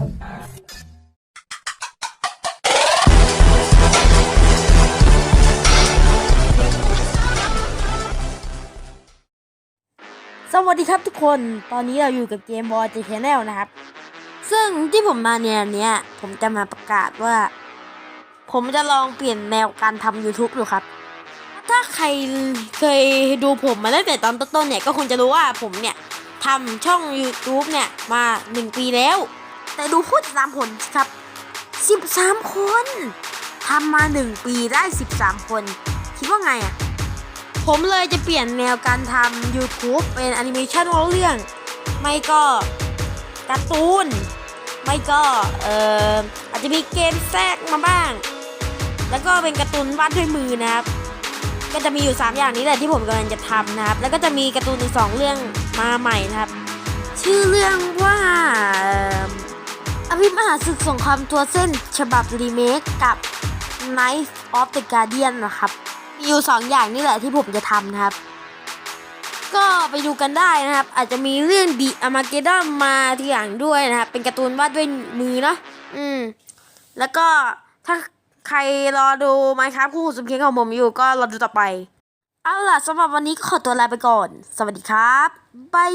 สวัสดีครับทุกคน ตอนนี้เราอยู่กับเกมบอลจีแนลนะครับ ซึ่งที่ผมมาเนี่ยเนี้ย ผมจะมาประกาศว่า ผมจะลองเปลี่ยนแนวการทำ YouTube ดูครับ ถ้าใครเคยดูผมมาตั้งแต่ตอนต้นๆเนี่ย ก็คงจะรู้ว่าผมเนี่ยทำช่อง YouTube เนี่ย มา 1 ปีแล้ว แต่ดูผู้ติดตามผลครับ 13 คนทำมา 1 ปีได้ 13 คน คิดว่าไงอะผมเลยจะเปลี่ยนแนวการทำ YouTube เป็นแอนิเมชันเล่าเรื่อง ไม่ก็การ์ตูน ไม่ก็เอ่ออาจจะมีเกมแทรกมาบ้าง แล้วก็เป็นการ์ตูนวาดด้วยมือนะครับ ก็จะมีอยู่ 3 อย่างนี้แหละที่ผมกำลังจะทำนะครับ แล้วก็จะมีการ์ตูนอีกสองเรื่องมาใหม่นะครับ ชื่อเรื่องว่า อภิมหาศึกสงครามตัวเส้นฉบับรีเมคกับ Knife of the Guardian นะครับ มีอยู่2อย่างนี่แหละที่ผมจะทำนะครับ ก็ไปดูกันได้นะครับ อาจจะมีเรื่องดีอามาเกดอนมาทีหลังด้วยนะครับ เป็นการ์ตูนวาดด้วยมือเนาะอืม แล้วก็ถ้าใครรอดูไมครับคู่สุดเพียงของผมอยู่ก็รอดูต่อไป เอาล่ะสำหรับวันนี้ก็ขอตัวลาไปก่อน สวัสดีครับบาย